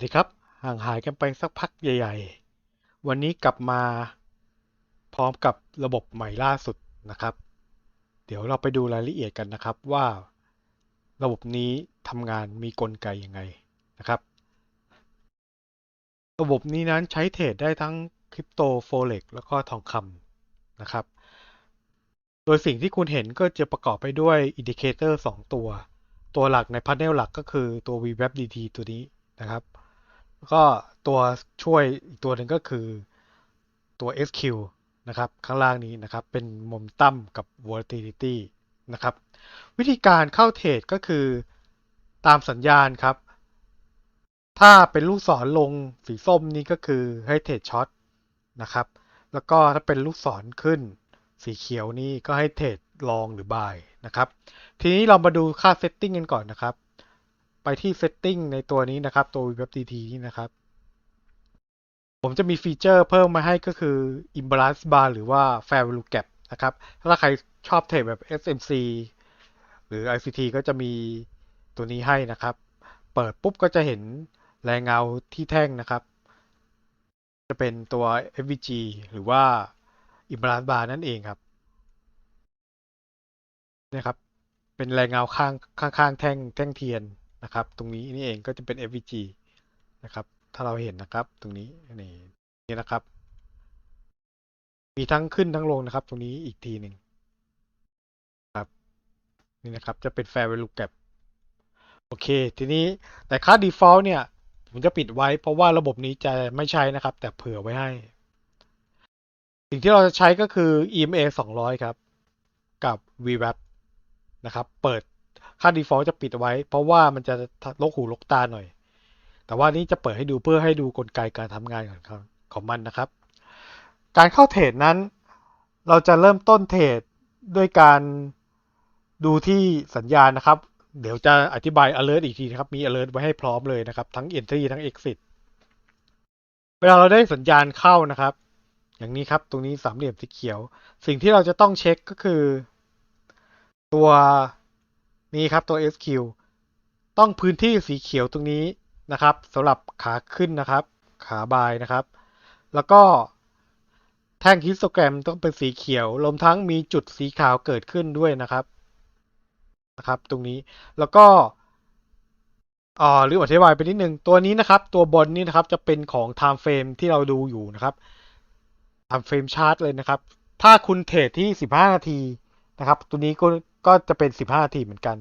สวัสดีครับ ห่างหายกันไปสักพักใหญ่ ๆ วันนี้กลับมาพร้อมกับระบบใหม่ล่าสุดนะครับ เดี๋ยวเราไปดูรายละเอียดกันนะครับว่า ระบบนี้ทำงานมีกลไกยังไงนะครับ ระบบนี้นั้นใช้เทรดได้ทั้งคริปโตโฟเร็กแล้วก็ทองคำนะครับ โดยสิ่งที่คุณเห็นก็จะประกอบไปด้วยอินดิเคเตอร์2ตัว ตัวหลักในพาร์เนลหลักก็คือตัว VWAP DT ตัวนี้นะครับ ก็ตัวช่วยอีกตัวหนึ่งก็คือตัว SQ นะครับ ข้างล่างนี้นะครับ เป็นมเมตั้มกับ volatility นะครับ วิธีการเข้าเทรดก็คือตามสัญญาณครับ ถ้าเป็นลูกศรลงสีส้มนี่ก็คือให้เทรดช็อตนะครับ แล้วก็ถ้าเป็นลูกศรขึ้นสีเขียวนี่ก็ให้เทรดลองหรือบายนะครับ ทีนี้เรามาดูค่าเซตติ้งกันก่อนนะครับ ไปที่เซตติ้งในตัวนี้นะครับ ตัว WebDT นี่นะครับ ผมจะมีฟีเจอร์เพิ่มมาให้ก็คือ Imbalance Bar หรือว่า Fair Value Gap นะครับ ถ้าใครชอบเทรดแบบ SMC หรือ ICT ก็จะมีตัวนี้ให้นะครับ เปิดปุ๊บก็จะเห็นแรงเงาที่แท่งนะครับ จะเป็นตัว FVG หรือว่า Imbalance Bar นั่นเองครับนี่ครับ เป็นแรงเงาข้างข้างข้างแท่งแท่งเทียน นะครับ ตรงนี้นี่เองก็จะเป็น FVG นะครับ ถ้าเราเห็นนะครับ ตรงนี้นี่นี่นะครับ มีทั้งขึ้นทั้งลงนะครับ ตรงนี้อีกทีหนึ่งครับ นี่นะครับ จะเป็น fair value gap โอเค ทีนี้แต่ค่า default เนี่ย ผมจะปิดไว้ เพราะว่าระบบนี้จะไม่ใช้นะครับ แต่เผื่อไว้ให้ สิ่งที่เราจะใช้ก็คือ EMA 200 ครับ กับ VWAP นะครับ เปิด ค่า default จะปิดไว้ เพราะว่ามันจะลกหูลกตาหน่อย แต่ว่านี้จะเปิดให้ดูเพื่อให้ดูกลไกการทำงานของของมันนะครับ การเข้าเทรดนั้น เราจะเริ่มต้นเทรดด้วยการดูที่สัญญาณนะครับ เดี๋ยวจะอธิบาย alert อีกทีนะครับ มี alert ไว้ให้พร้อมเลยนะครับ ทั้ง entry ทั้ง exit เวลาเราได้สัญญาณเข้านะครับ อย่างนี้ครับตรงนี้สามเหลี่ยมสีเขียว สิ่งที่เราจะต้องเช็คก็คือ ตัว นี้ครับตัว SQ ต้องพื้นที่สีเขียวตรงนี้นะครับสำหรับขาขึ้นนะครับ ขาบายนะครับ แล้วก็แท่งฮิสโตแกรมต้องเป็นสีเขียวรวมทั้งมีจุดสีขาวเกิดขึ้นด้วยนะครับนะครับ ตรงนี้แล้วก็อ่าหรืออธิบายไปนิดนึงตัวนี้นะครับ ตัวบนนี้นะครับจะเป็นของ time frame ที่เราดูอยู่นะครับ time frame chart เลยนะครับ ถ้าคุณเทรดที่ 15 นาทีนะครับ ตัวนี้ก็ ก็จะเป็น 15นาทีเหมือนกัน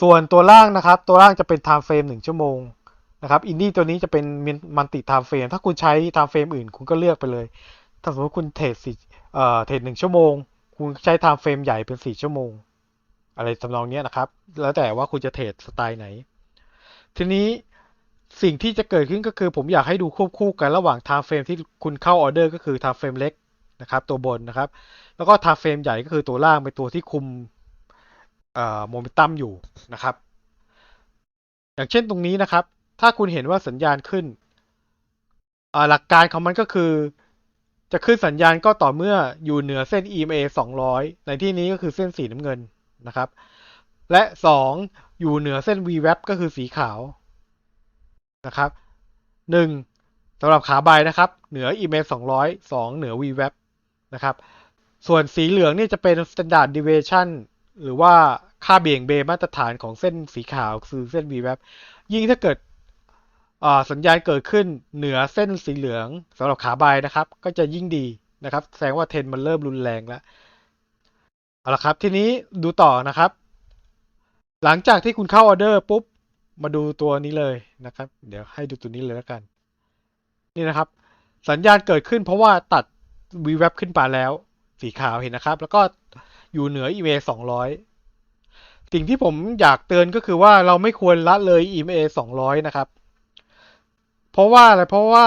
ส่วนตัวล่างนะครับ ตัวล่างจะเป็น time frame 1 ชั่วโมงนะครับอินดี้ตัวนี้จะเป็นมันติ time frame ถ้าคุณใช้ time frame อื่น คุณก็เลือกไปเลย ถ้าสมมติคุณเทรดสี่เอ่อเทรดหนึ่งชั่วโมง คุณใช้ time frame ใหญ่เป็น 4 ชั่วโมง อะไรทำนองนี้นะครับ แล้วแต่ว่าคุณจะเทรดสไตล์ไหน ทีนี้สิ่งที่จะเกิดขึ้นก็คือผมอยากให้ดูควบคู่กันระหว่าง time frame ที่คุณเข้าออเดอร์ก็คือ time frame เล็กนะครับตัวบนนะครับ แล้วก็ time frame ใหญ่ก็คือตัวล่างเป็นตัวที่คุม โมเมนตัมอยู่นะครับ อย่างเช่นตรงนี้นะครับ ถ้าคุณเห็นว่าสัญญาณขึ้น หลักการของมันก็คือ จะขึ้นสัญญาณก็ต่อเมื่ออยู่เหนือเส้น EMA 200 ในที่นี้ก็คือเส้นสีน้ำเงินนะครับ และ 2 อยู่เหนือเส้น VWAP ก็คือสีขาวนะครับ1สำหรับขาบายนะครับ เหนือ EMA 200 2 เหนือ VWAP นะครับ ส่วนสีเหลืองนี่จะเป็น standard deviation หรือว่าค่าเบี่ยงเบนมาตรฐานของเส้นสีขาวคือเส้น VWAP ยิ่งถ้าเกิดสัญญาณเกิดขึ้นเหนือเส้นสีเหลืองสำหรับขาบายนะครับ ก็จะยิ่งดีนะครับ แสดงว่าเทนมันเริ่มรุนแรงแล้วเอาละครับ ทีนี้ดูต่อนะครับ หลังจากที่คุณเข้าออเดอร์ปุ๊บ มาดูตัวนี้เลยนะครับ เดี๋ยวให้ดูตัวนี้เลยแล้วกัน นี่นะครับ สัญญาณเกิดขึ้นเพราะว่าตัด VWAP ขึ้นไปแล้ว สีขาวเห็นนะครับ แล้วก็ อยู่เหนือ EMA 200 สิ่งที่ผมอยากเตือนก็คือว่าเราไม่ควรละเลย EMA 200 นะครับ เพราะว่าอะไรเพราะว่า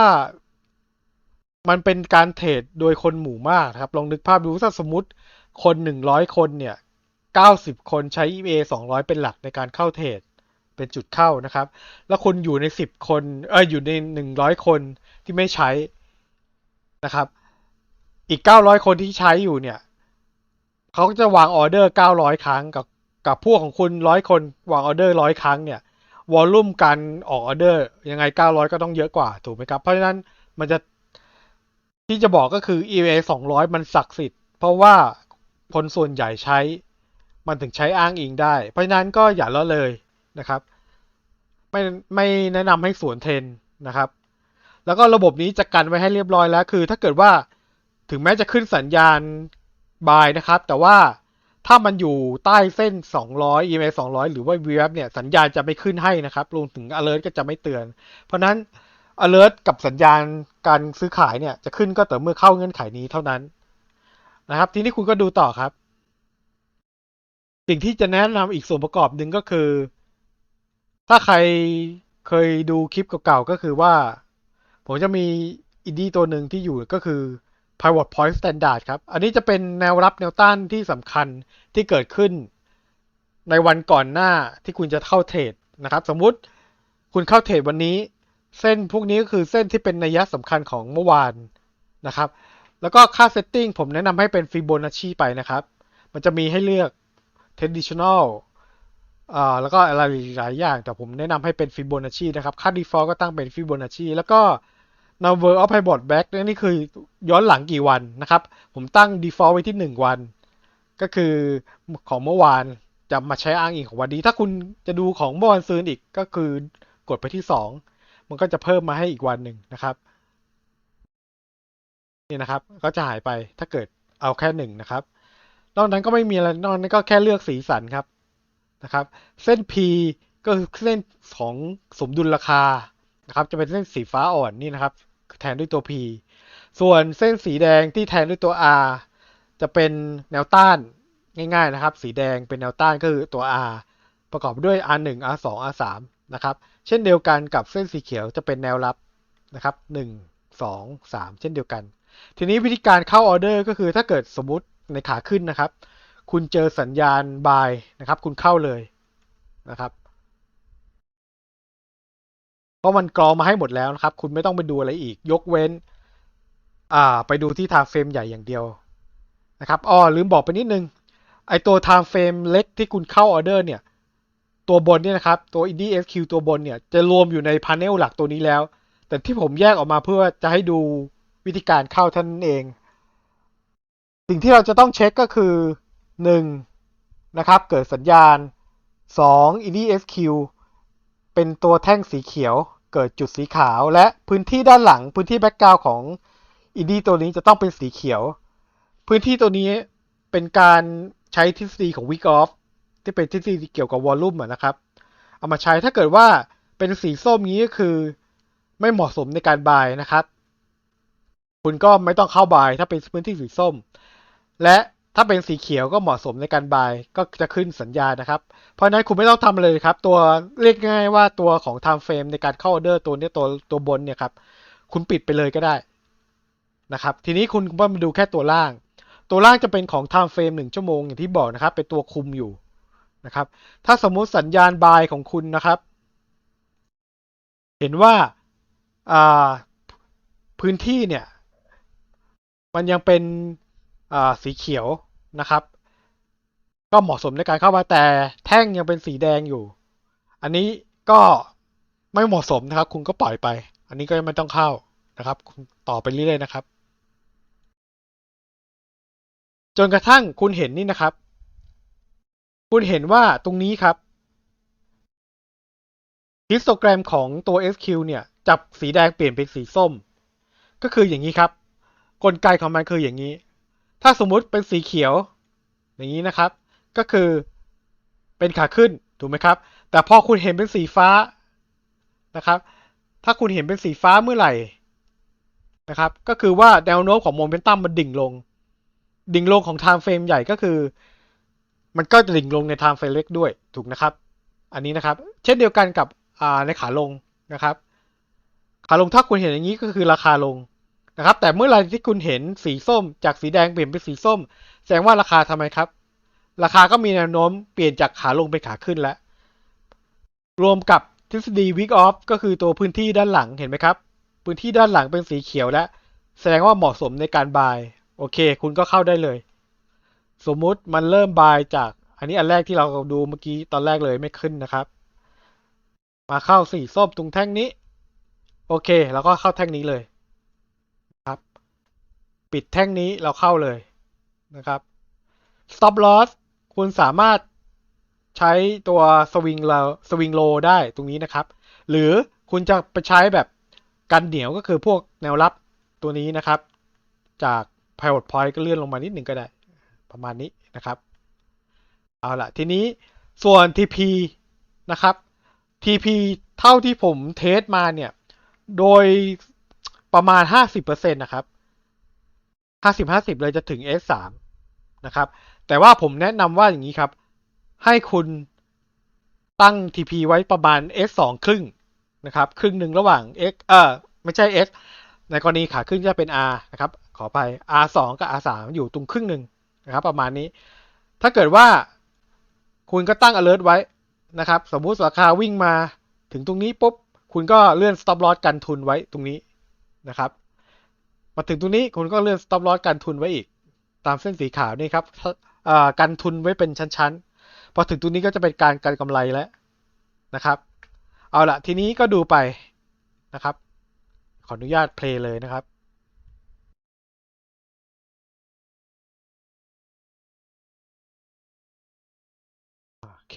มันเป็นการเทรดโดยคนหมู่มากครับ ลองนึกภาพดูถ้าสมมติคน 100 คนเนี่ย 90 คนใช้ EMA 200 เป็นหลักในการเข้าเทรดเป็นจุดเข้านะครับ แล้วคนอยู่ใน 10 คนเอออยู่ใน 100 คนที่ไม่ใช้นะครับ อีก 900 คนที่ใช้อยู่เนี่ย เขาจะวางออเดอร์ 900 ครั้งกับกับพวกของคุณร้อยคนวางออเดอร์ร้อยครั้งเนี่ยวอลลุ่มการออกออเดอร์ยังไง 900 ก็ต้องเยอะกว่าถูกไหมครับ เพราะฉะนั้นมันจะที่จะบอกก็คือ EVA 200 มันศักดิ์สิทธิ์ เพราะว่าคนส่วนใหญ่ใช้ มันถึงใช้อ้างอิงได้ เพราะฉะนั้นก็อย่าละเลยนะครับ ไม่ไม่แนะนำให้สวนเทนนะครับ แล้วก็ระบบนี้จะกันไว้ให้เรียบร้อยแล้ว คือ ถ้าเกิดว่าถึงแม้จะขึ้นสัญญาณ บายนะครับ แต่ว่าถ้ามันอยู่ใต้เส้น 200 EMA 200 หรือว่า VWAP เนี่ยสัญญาณจะไม่ขึ้นให้นะครับรวมถึง alert ก็จะไม่เตือน เพราะนั้น alert กับสัญญาณการซื้อขายเนี่ยจะขึ้นก็แต่อเมื่อเข้าเงื่อนไขนี้เท่านั้นนะครับ ทีนี้คุณก็ดูต่อครับ สิ่งที่จะแนะนำอีกส่วนประกอบหนึ่งก็คือ ถ้าใครเคยดูคลิปเก่าๆก็คือว่า ผมจะมีอินดี้ตัวหนึ่งที่อยู่ก็คือ pivot point standard ครับ อันนี้จะเป็นแนวรับแนวต้านที่สำคัญที่เกิดขึ้น ในวันก่อนหน้าที่คุณจะเข้าเทรดนะครับ สมมุติคุณเข้าเทรดวันนี้ เส้นพวกนี้ก็คือเส้นที่เป็นนัยยะสำคัญของเมื่อวานนะครับ แล้วก็ค่าเซตติ้งผมแนะนำให้เป็นฟิโบนัชชีไปนะครับ มันจะมีให้เลือก traditional อ่าแล้วก็อะไรหลายอย่างแต่ผมแนะนำให้เป็นฟิโบนัชชีนะครับ ค่า default ก็ตั้งเป็นฟิโบนัชชีแล้วก็ number of pivot back นี่คือย้อนหลังกี่วันนะครับ ผมตั้ง default ไว้ที่ 1 วัน ก็คือของเมื่อวานจะมาใช้อ้างอิงของวันนี้ ถ้าคุณจะดูของเมื่อวันซืนอีกก็คือกดไปที่ 2 มันก็จะเพิ่มมาให้อีกวันหนึ่งนะครับนี่นะครับ ก็จะหายไปถ้าเกิดเอาแค่หนึ่งนะครับ นอกนั้นก็ไม่มีอะไรนอกนั้นก็แค่เลือกสีสันครับนะครับ เส้น P ก็คือเส้นของสมดุลราคานะครับ จะเป็นเส้นสีฟ้าอ่อนนี่นะครับ แทนด้วยตัว P ส่วนเส้นสีแดงที่แทนด้วยตัว R จะเป็นแนวต้านง่ายๆนะครับ สีแดงเป็นแนวต้านก็คือตัว R ประกอบด้วย R1 R2 R3 นะครับ เช่นเดียวกันกับเส้นสีเขียวจะเป็นแนวรับนะครับ1 2 3 เช่นเดียวกัน ทีนี้วิธีการเข้าออเดอร์ก็คือถ้าเกิดสมมุติในขาขึ้นนะครับ คุณเจอสัญญาณ buy นะครับ คุณเข้าเลยนะครับ เพราะมันกรองมาให้หมดแล้วนะครับ คุณไม่ต้องไปดูอะไรอีก ยกเว้น อ่า ไปดูที่ time frame ใหญ่อย่างเดียวนะครับอ้อลืมบอกไปนิดนึง ไอตัว time frame เล็กที่คุณเข้าออเดอร์เนี่ย ตัวบนเนี่ยนะครับ ตัว Indie SQ ตัวบนเนี่ย จะรวมอยู่ในพา n เนลหลักตัวนี้แล้ว แต่ที่ผมแยกออกมาเพื่อจะให้ดูวิธีการเข้าเท่านั้นเอง สิ่งที่เราจะต้องเช็คก็คือ 1. นะครับ เกิดสัญญาณ 2. Indie SQ เป็นตัวแท่งสีเขียว เกิดจุดสีขาว และพื้นที่ด้านหลังพื้นที่แบ็กกราวของ Indie ตัวนี้จะต้องเป็นสีเขียว พื้นที่ตัวนี้เป็นการใช้ทฤษฎีของ week off ที่เป็นทฤษฎีเกี่ยวกับวอลลุ่มนะครับ เอามาใช้ถ้าเกิดว่าเป็นสีส้มนี้ก็คือ ไม่เหมาะสมในการบายนะครับ คุณก็ไม่ต้องเข้าบายถ้าเป็นพื้นที่สีส้ม และ ถ้าเป็นสีเขียวก็เหมาะสมในการบายก็จะขึ้นสัญญานะครับ เพราะนั้นคุณไม่ต้องทำเลยครับ ตัวเรียกง่ายว่าตัวของ time frame ในการเข้าออเดอร์ตัวนี้ตัวตัวบนเนี่ยครับ คุณปิดไปเลยก็ได้นะครับ ทีนี้คุณก็มาดูแค่ตัวล่าง ตัวล่างจะเป็นของ time frame หนึ่งชั่วโมงอย่างที่บอกนะครับ เป็นตัวคุมอยู่นะครับ ถ้าสมมุติสัญญาณบายของคุณนะครับ เห็นว่าอ่าพื้นที่เนี่ย มันยังเป็น สีเขียวนะครับ ก็เหมาะสมในการเข้ามาแต่แท่งยังเป็นสีแดงอยู่ อันนี้ก็ไม่เหมาะสมนะครับ คุณก็ปล่อยไป อันนี้ก็ไม่ต้องเข้านะครับ ต่อไปเรื่อยๆนะครับ จนกระทั่งคุณเห็นนี่นะครับ คุณเห็นว่าตรงนี้ครับฮิสโตแกรมของตัว SQ เนี่ยจับสีแดงเปลี่ยนเป็นสีส้ม ก็คืออย่างนี้ครับ กลไกของมันคืออย่างนี้ ถ้าสมมุติเป็นสีเขียว อย่างนี้นะครับ ก็คือเป็นขาขึ้นถูกไหมครับ แต่พอคุณเห็นเป็นสีฟ้านะครับ ถ้าคุณเห็นเป็นสีฟ้าเมื่อไหร่นะครับ ก็คือว่าแนวโน้มของโมเมนตัมมันดิ่งลง ดิ่งลงของ time frame ใหญ่ก็คือ มันก็จะดิ่งลงใน time frame เล็กด้วยถูกนะครับ อันนี้นะครับ เช่นเดียวกันกับในขาลงนะครับ ขาลงถ้าคุณเห็นอย่างนี้ก็คือราคาลง นะครับ แต่เมื่อไรที่คุณเห็นสีส้มจากสีแดงเปลี่ยนเป็นสีส้ม แสดงว่าราคาทำไมครับ ราคาก็มีแนวโน้มเปลี่ยนจากขาลงเป็นขาขึ้นแล้ว รวมกับทฤษฎี week off ก็คือตัวพื้นที่ด้านหลังเห็นไหมครับ พื้นที่ด้านหลังเป็นสีเขียวแล้ว แสดงว่าเหมาะสมในการบาย โอเค คุณก็เข้าได้เลย สมมุติมันเริ่มบายจาก อันนี้อันแรกที่เราดูเมื่อกี้ตอนแรกเลยไม่ขึ้นนะครับ มาเข้าสีส้มตรงแท่งนี้ โอเค แล้วก็เข้าแท่งนี้เลย ปิดแท่งนี้เราเข้าเลยนะครับ stop loss คุณสามารถใช้ตัวสวิงเราสวิงโลได้ตรงนี้นะครับ หรือคุณจะไปใช้แบบกันเหนียวก็คือพวกแนวรับตัวนี้นะครับ จาก pivot point ก็เลื่อนลงมานิดหนึ่งก็ได้ ประมาณนี้นะครับ เอาละทีนี้ส่วน TP นะครับ TP เท่าที่ผมเทสมาเนี่ย โดยประมาณ 50%นะครับ 50-50เลยจะถึง S3 นะครับ แต่ว่าผมแนะนำว่าอย่างนี้ครับ ให้คุณตั้ง TP ไว้ประมาณ S2 ครึ่งนะครับ ครึ่งหนึ่งระหว่าง X เออไม่ใช่ S ในกรณีขาขึ้นจะเป็น R นะครับ ขอไป R2 กับ R3 อยู่ตรงครึ่งหนึ่งนะครับ ประมาณนี้ ถ้าเกิดว่าคุณก็ตั้ง alert ไว้นะครับ สมมุติราคาวิ่งมาถึงตรงนี้ปุ๊บ คุณก็เลื่อน stop loss กันทุนไว้ตรงนี้นะครับ มาถึงตรงนี้คุณก็เลื่อน stop loss กันทุนไว้อีก ตามเส้นสีขาวนี่ครับอ่ากันทุนไว้เป็นชั้นๆ พอถึงตรงนี้ก็จะเป็นการกันกำไรแล้วนะครับ เอาละทีนี้ก็ดูไปนะครับ ขออนุญาตเพลย์เลยนะครับโอเค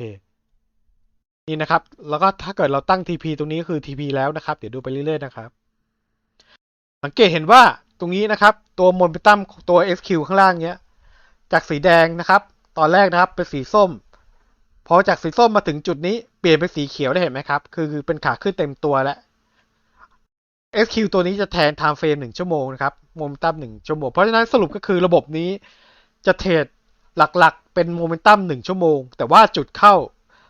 นี่นะครับ แล้วก็ถ้าเกิดเราตั้ง TP ตรงนี้ก็คือ TP แล้วนะครับ เดี๋ยวดูไปเรื่อยๆนะครับ สังเกตเห็นว่า ตรงนี้นะครับ ตัวโมเมนตัมตัว SQ ข้างล่างเนี้ย จากสีแดงนะครับ ตอนแรกนะครับเป็นสีส้ม พอจากสีส้มมาถึงจุดนี้เปลี่ยนเป็นสีเขียวได้เห็นไหมครับ คือเป็นขาขึ้นเต็มตัวแล้ว SQ ตัวนี้จะแทน time frame หนึ่งชั่วโมงนะครับโมเมนตัมหนึ่งชั่วโมง เพราะฉะนั้นสรุปก็คือระบบนี้จะเทรดหลักๆ เป็นโมเมนตัมหนึ่งชั่วโมง แต่ว่าจุดเข้า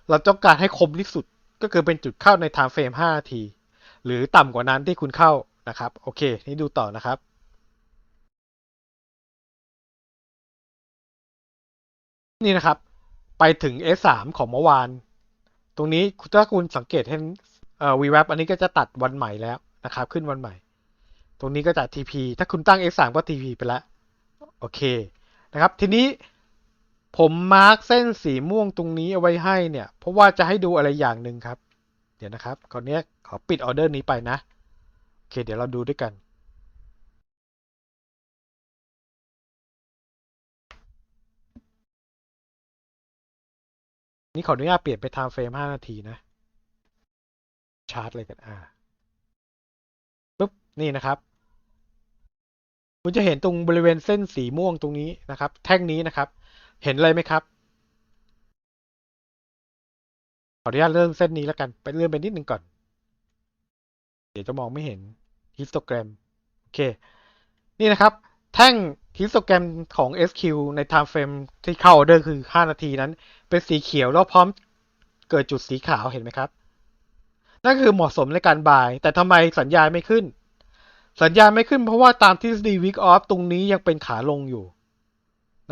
เราต้องการให้คมที่สุดก็คือเป็นจุดเข้าใน time frame 5นาที หรือต่ำกว่านั้นที่คุณเข้านะครับ โอเค นี่ดูต่อนะครับ นี่นะครับ ไปถึง S3 ของเมื่อวาน ตรงนี้ถ้าคุณสังเกตเห็นเอ่อ VWAP อันนี้ก็จะตัดวันใหม่แล้วนะครับ ขึ้นวันใหม่ ตรงนี้ก็จะ TP ถ้าคุณตั้ง S3 ก็ TP ไปแล้ว โอเคนะครับ ทีนี้ผมมาร์กเส้นสีม่วงตรงนี้เอาไว้ให้เนี่ย เพราะว่าจะให้ดูอะไรอย่างหนึ่งครับ เดี๋ยวนะครับคราวนี้ขอปิดออเดอร์นี้ไปนะ โอเค เดี๋ยวเราดูด้วยกัน นี่ขออนุญาตเปลี่ยนไป time frame 5นาทีนะ ชาร์ตเลยกันอ่าปุ๊บ นี่นะครับ คุณจะเห็นตรงบริเวณเส้นสีม่วงตรงนี้นะครับ แท่งนี้นะครับ เห็นอะไรไหมครับ ขออนุญาตเริ่มเส้นนี้แล้วกันไปเลื่อนไปนิดนึงก่อน เดี๋ยวจะมองไม่เห็นฮิสโตแกรมโอเค นี่นะครับ แท่งฮิสโตแกรมของ SQ ใน time frame ที่เข้าออเดอร์คือ 5 นาทีนั้น เป็นสีเขียวแล้วพร้อมเกิดจุดสีขาวเห็นไหมครับ นั่นคือเหมาะสมในการบาย แต่ทำไมสัญญาณไม่ขึ้น สัญญาณไม่ขึ้นเพราะว่าตามทฤษฎี week off ตรงนี้ยังเป็นขาลงอยู่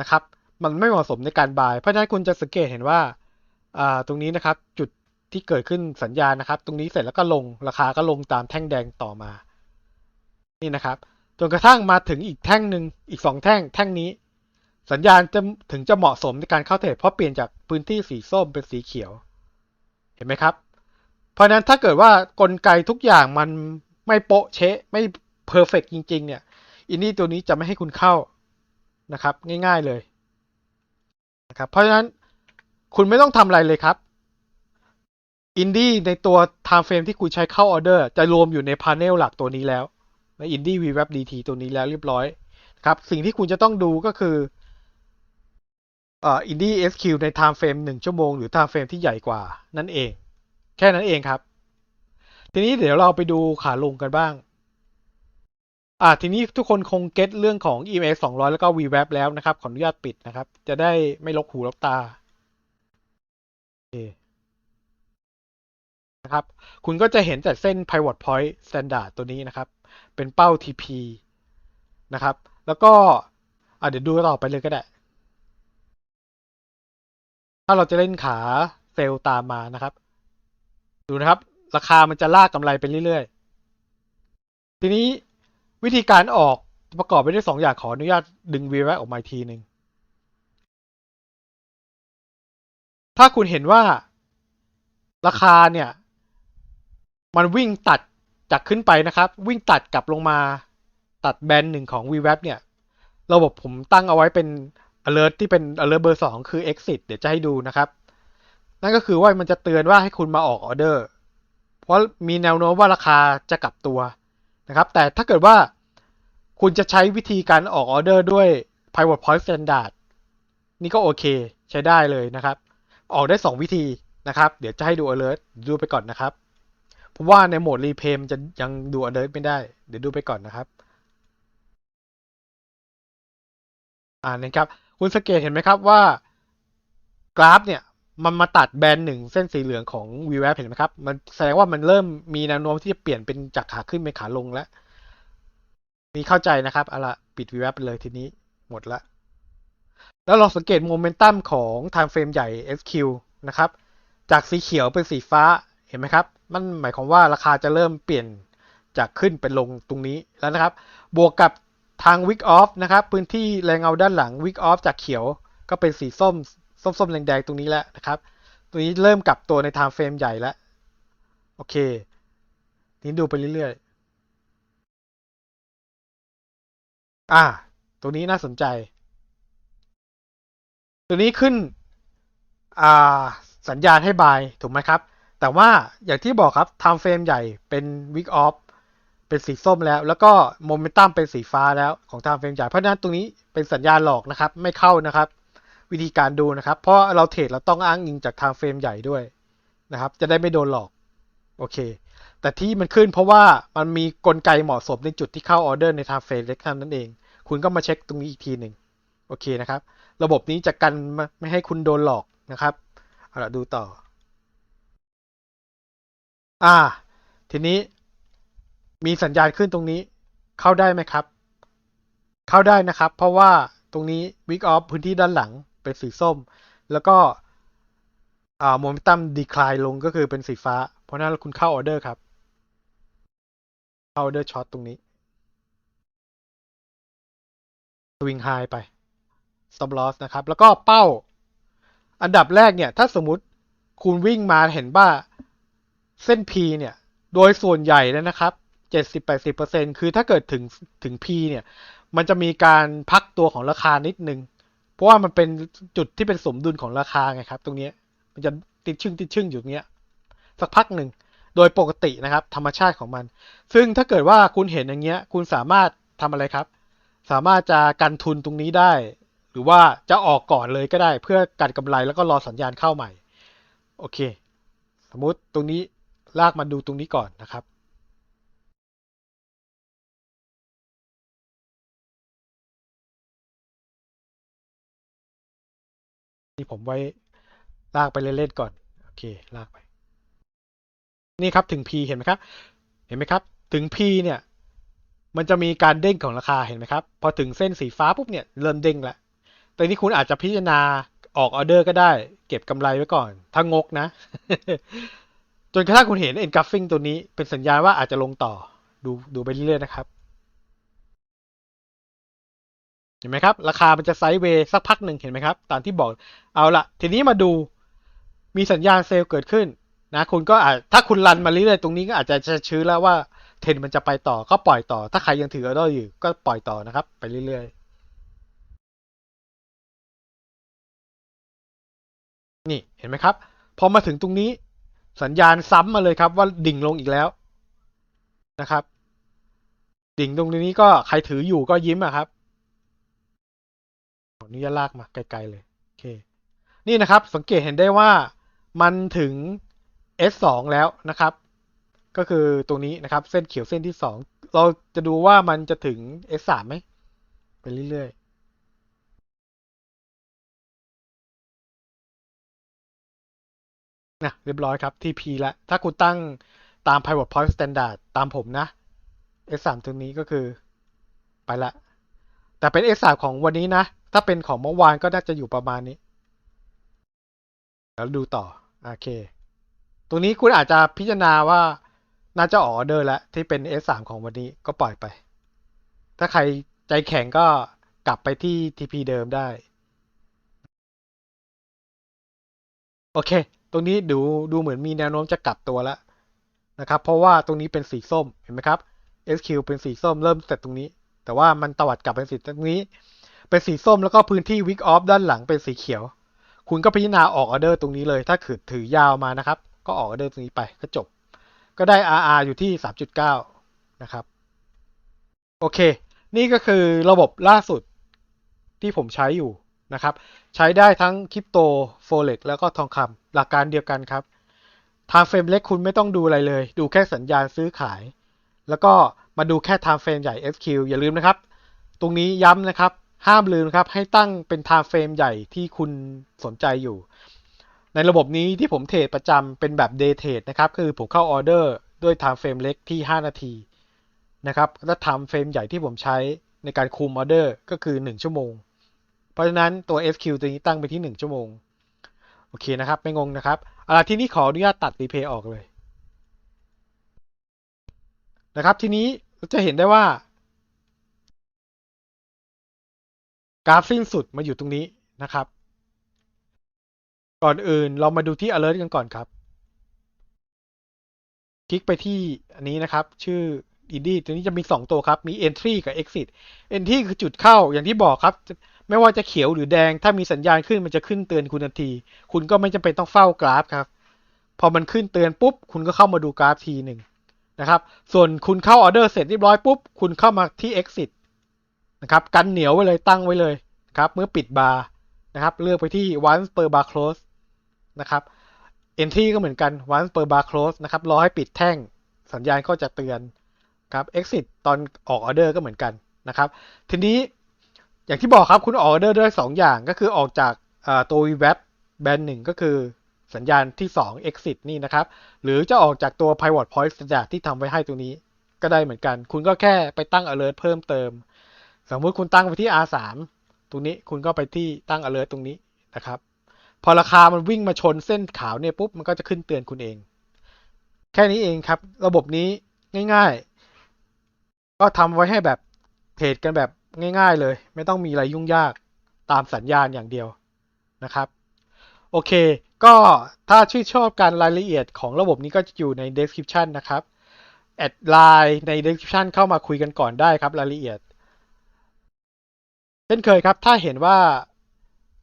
นะครับ มันไม่เหมาะสมในการบาย เพราะฉะนั้นคุณจะสังเกตเห็นว่าอ่าตรงนี้นะครับจุดที่เกิดขึ้นสัญญาณนะครับ ตรงนี้เสร็จแล้วก็ลงราคาก็ลงตามแท่งแดงต่อมา นี่นะครับ จนกระทั่งมาถึงอีกแท่งหนึ่งอีกสองแท่งแท่งนี้ สัญญาณจะถึงจะเหมาะสมในการเข้าเทรดเพราะเปลี่ยนจากพื้นที่สีส้มเป็นสีเขียว เห็นไหมครับ เพราะนั้นถ้าเกิดว่ากลไกทุกอย่างมันไม่โปะเชะไม่เพอร์เฟกจริง ๆ เนี่ยอินดี้ตัวนี้จะไม่ให้คุณเข้านะครับ ง่าย ๆเลยนะครับเพราะฉะนั้นคุณไม่ต้องทำอะไรเลยครับอินดี้ในตัว time frame ที่คุณใช้เข้าออเดอร์จะรวมอยู่ในพาร์เนลหลักตัวนี้แล้ว ในอินดี้ VWAP DT ตัวนี้แล้วเรียบร้อยครับ สิ่งที่คุณจะต้องดูก็คือเอ่ออินดี้ SQ ใน time frame หนึ่งชั่วโมง หรือ time frame ที่ใหญ่กว่านั่นเอง แค่นั้นเองครับ ทีนี้เดี๋ยวเราไปดูขาลงกันบ้าง อ่าทีนี้ทุกคนคงเก็ตเรื่องของ EMA 200 แล้วก็ VWAP แล้วนะครับ ขออนุญาตปิดนะครับ จะได้ไม่ลกหูลกตาโอเคนะครับ คุณก็จะเห็นแต่เส้น pivot point standard ตัวนี้นะครับ เป็นเป้า TP นะครับ แล้วก็เดี๋ยวดูต่อไปเลยก็ได้ ถ้าเราจะเล่นขาเซลล์ตามมานะครับ ดูนะครับ ราคามันจะลากกำไรไปเรื่อยๆ ทีนี้วิธีการออกประกอบไปด้วยสองอย่างขออนุญาตดึงวีแวออกมาทีหนึ่งถ้าคุณเห็นว่าราคาเนี่ย มันวิ่งตัด จากขึ้นไปนะครับ วิ่งตัดกลับลงมาตัดแบนหนึ่งของ VWAP เนี่ย ระบบผมตั้งเอาไว้เป็น alert ที่เป็น alert เบอร์สองคือ exit เดี๋ยวจะให้ดูนะครับ นั่นก็คือว่ามันจะเตือนว่าให้คุณมาออกออเดอร์ เพราะมีแนวโน้มว่าราคาจะกลับตัวนะครับ แต่ถ้าเกิดว่าคุณจะใช้วิธีการออกออเดอร์ด้วย pivot point standard นี่ก็โอเคใช้ได้เลยนะครับ ออกได้ 2 วิธีนะครับ เดี๋ยวจะให้ดู alert ดูไปก่อนนะครับ เพราะว่าในโหมด replay มันจะยังดูอ alert ไม่ได้ เดี๋ยวดูไปก่อนนะครับ อ่านะครับ คุณสังเกตเห็นไหมครับว่ากราฟเนี่ยมันมาตัดแบนหนึ่งเส้นสีเหลืองของ VWAP เห็นไหมครับ มันแสดงว่ามันเริ่มมีแนวโน้มที่จะเปลี่ยนเป็นจากขาขึ้นเป็นขาลงแล้ว มีเข้าใจนะครับเอาละปิด VWAP ไปเลยทีนี้หมดละ แล้วลองสังเกตโมเมนตัมของ time frame ใหญ่ SQ นะครับ จากสีเขียวเป็นสีฟ้า ห็นไหมครับ มันหมายความว่าราคาจะเริ่มเปลี่ยนจากขึ้นเป็นลงตรงนี้แล้วนะครับ บวกกับทาง week off นะครับ พื้นที่แรงเงาด้านหลัง week off จากเขียวก็เป็นสีส้มส้มส้มแดงๆตรงนี้แล้วนะครับ ตัวนี้เริ่มกลับตัวใน time frame ใหญ่แล้ว โอเค นี้ดูไปเรื่อยๆ อ่า ตัวนี้น่าสนใจ ตัวนี้ขึ้น อ่า สัญญาณให้บาย ถูกไหมครับ แต่ว่าอย่างที่บอกครับ time frame ใหญ่เป็น week off เป็นสีส้มแล้ว แล้วก็โมเมนตัมเป็นสีฟ้าแล้วของ time frame ใหญ่เพราะนั้นตรงนี้เป็นสัญญาณหลอกนะครับ ไม่เข้านะครับ วิธีการดูนะครับ เพราะเราเทรดเราต้องอ้างอิงจาก time frame ใหญ่ด้วยนะครับ จะได้ไม่โดนหลอกโอเค แต่ที่มันขึ้นเพราะว่ามันมีกลไกเหมาะสมในจุดที่เข้าออเดอร์ใน time frame เล็กนั่นเอง คุณก็มาเช็คตรงนี้อีกทีหนึ่งโอเคนะครับ ระบบนี้จะกันไม่ให้คุณโดนหลอกนะครับเอาละดูต่อ อ่า ทีนี้มีสัญญาณขึ้นตรงนี้ เข้าได้ไหมครับ เข้าได้นะครับ เพราะว่าตรงนี้ week off พื้นที่ด้านหลังเป็นสีส้ม แล้วก็โมเมนตัมดีคลายลงก็คือเป็นสีฟ้า เพราะนั้นคุณเข้าออเดอร์ครับ เข้าออเดอร์ช็อตตรงนี้สวิงไฮไป stop loss นะครับ แล้วก็เป้า อันดับแรกเนี่ย ถ้าสมมุติคุณวิ่งมาเห็นว่า เส้น P เนี่ย โดยส่วนใหญ่แล้วนะครับ70-80%คือถ้าเกิดถึงถึง P เนี่ย มันจะมีการพักตัวของราคานิดนึง เพราะว่ามันเป็นจุดที่เป็นสมดุลของราคาไงครับ ตรงนี้มันจะติดชึ่งติดชึ่งอยู่เนี้ย สักพักหนึ่ง โดยปกตินะครับ ธรรมชาติของมัน ซึ่งถ้าเกิดว่าคุณเห็นอย่างเงี้ย คุณสามารถทำอะไรครับ สามารถจะกันทุนตรงนี้ได้ หรือว่าจะออกก่อนเลยก็ได้ เพื่อกันกำไรแล้วก็รอสัญญาณเข้าใหม่ โอเค สมมุติตรงนี้ ลากมาดูตรงนี้ก่อนนะครับนี่ผมไว้ลากไปเล่นๆก่อน โอเค ลากไป นี่ครับถึง P เห็นไหมครับ เห็นไหมครับ ถึง P เนี่ย มันจะมีการเด้งของราคาเห็นไหมครับ พอถึงเส้นสีฟ้าปุ๊บเนี่ยเริ่มเด้งแล้วแต่นี่คุณอาจจะพิจารณาออกออเดอร์ก็ได้ เก็บกำไรไว้ก่อน ถ้างกนะ จนกระทั่งคุณเห็น engulfing ตัวนี้เป็นสัญญาณว่าอาจจะลงต่อ ดูดูไปเรื่อยๆนะครับ เห็นไหมครับ ราคามันจะไซด์เวย์สักพักหนึ่งเห็นไหมครับ ตามที่บอกเอาละทีนี้มาดูมีสัญญาณเซลล์เกิดขึ้นนะคุณก็อาจถ้าคุณรันมาเรื่อยๆตรงนี้ก็อาจจะชื้อแล้วว่าเทรนมันจะไปต่อก็ปล่อยต่อ ถ้าใครยังถือออเดอร์อยู่ก็ปล่อยต่อนะครับ ไปเรื่อยๆ นี่เห็นไหมครับ พอมาถึงตรงนี้ สัญญาณซ้ำมาเลยครับว่าดิ่งลงอีกแล้วนะครับ ดิ่งตรงนี้ก็ใครถืออยู่ก็ยิ้มอะครับอนุญาตลากมาไกลๆเลยโอเคนี่นะครับสังเกตเห็นได้ว่ามันถึง S2 แล้วนะครับ ก็คือตรงนี้นะครับ เส้นเขียวเส้นที่สองเราจะดูว่ามันจะถึง S3 ไหมไปเรื่อยๆ นะเรียบร้อยครับ TP แล้ว ถ้าคุณตั้งตาม pivot point standard ตามผมนะ S3 ตรงนี้ก็คือไปละ แต่เป็น S3 ของวันนี้นะ ถ้าเป็นของเมื่อวานก็น่าจะอยู่ประมาณนี้ แล้วดูต่อ โอเค ตรงนี้คุณอาจจะพิจารณาว่าน่าจะออเดอร์แล้วที่เป็น S3 ของวันนี้ก็ปล่อยไป ถ้าใครใจแข็งก็กลับไปที่ TP เดิมได้ โอเค ตรงนี้ดูดูเหมือนมีแนวโน้มจะกลับตัวแล้วนะครับ เพราะว่าตรงนี้เป็นสีส้มเห็นไหมครับ SQ เป็นสีส้มเริ่มเสร็จตรงนี้ แต่ว่ามันตวัดกลับเป็นสีตรงนี้ เป็นสีส้มแล้วก็พื้นที่ week off ด้านหลังเป็นสีเขียว คุณก็พิจารณาออกออเดอร์ตรงนี้เลย ถ้าถือถือยาวมานะครับ ก็ออกออเดอร์ตรงนี้ไปก็จบ ก็ได้ RR อยู่ที่ 3.9 นะครับ โอเค นี่ก็คือระบบล่าสุดที่ผมใช้อยู่ นะครับใช้ได้ทั้งคริปโตโฟเร็กแล้วก็ทองคำหลักการเดียวกันครับไทางเฟรมเล็กคุณไม่ต้องดูอะไรเลย ดูแค่สัญญาณซื้อขาย แล้วก็มาดูแค่ time frame ใหญ่ SQ อย่าลืมนะครับ ตรงนี้ย้ำนะครับ ห้ามลืมครับให้ตั้งเป็น time frame ใหญ่ที่คุณสนใจอยู่ ในระบบนี้ที่ผมเทรดประจำเป็นแบบ day trade นะครับคือผมเข้าออเดอร์ด้วย time frame เล็กที่ 5 นาทีนะครับและ time frame ใหญ่ที่ผมใช้ในการคุมออเดอร์ก็คือ 1 ชั่วโมง เพราะฉะนั้นตัว SQ ตัวนี้ตั้งไปที่ 1 ชั่วโมง โอเคนะครับ ไม่งงนะครับเอาล่ะทีนี้ขออนุญาตตัดรีเพย์ออกเลยนะครับทีนี้จะเห็นได้ว่า กราฟสิ้นสุดมาอยู่ตรงนี้นะครับ ก่อนอื่นเรามาดูที่ alert กันก่อนครับ คลิกไปที่อันนี้นะครับ ชื่อ Indie ตัวนี้จะมี 2 ตัวครับ มี entry กับ exit entry คือจุดเข้าอย่างที่บอกครับ ไม่ว่าจะเขียวหรือแดงถ้ามีสัญญาณขึ้นมันจะขึ้นเตือนคุณทันที คุณก็ไม่จำเป็นต้องเฝ้ากราฟครับ พอมันขึ้นเตือนปุ๊บ คุณก็เข้ามาดูกราฟทีหนึ่งนะครับ ส่วนคุณเข้าออเดอร์เสร็จเรียบร้อยปุ๊บ คุณเข้ามาที่ exit นะครับ กันเหนียวไว้เลยตั้งไว้เลยครับ เมื่อปิดบาร์นะครับ เลือกไปที่ once per bar close นะครับ entry ก็เหมือนกัน once per bar close นะครับ รอให้ปิดแท่ง สัญญาณก็จะเตือนครับ exit ตอนออกออเดอร์ก็เหมือนกันนะครับ ทีนี้ อย่างที่บอกครับคุณออกเดอร์ได้สองอย่างก็คือออกจากตัว web แบนหนึ่งก็คือสัญญาณที่ 2 exit นี่นะครับ หรือจะออกจากตัว pivot point standard ที่ทำไว้ให้ตรงนี้ก็ได้เหมือนกัน คุณก็แค่ไปตั้ง alert เพิ่มเติม สมมติคุณตั้งไปที่ R3 ตรงนี้คุณก็ไปที่ตั้ง alert ตรงนี้นะครับ พอราคามันวิ่งมาชนเส้นขาวเนี่ยปุ๊บ มันก็จะขึ้นเตือนคุณเอง แค่นี้เองครับ ระบบนี้ง่าย ๆ ก็ทำไว้ให้แบบเทรดกันแบบ ง่าย ๆ เลย ไม่ต้องมีอะไรยุ่งยากตามสัญญาณอย่างเดียวนะครับ โอเค ก็ถ้าชื่นชอบการรายละเอียดของระบบนี้ก็จะอยู่ใน description นะครับ แอดไลน์ใน description เข้ามาคุยกันก่อนได้ครับรายละเอียด เช่นเคยครับ ถ้าเห็นว่า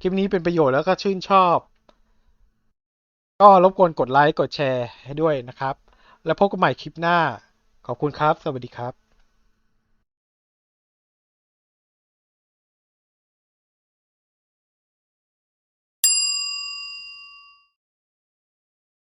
คลิปนี้เป็นประโยชน์แล้วก็ชื่นชอบ ก็รบกวนกดไลค์กดแชร์ให้ด้วยนะครับ แล้วพบกันใหม่คลิปหน้า ขอบคุณครับ สวัสดีครับ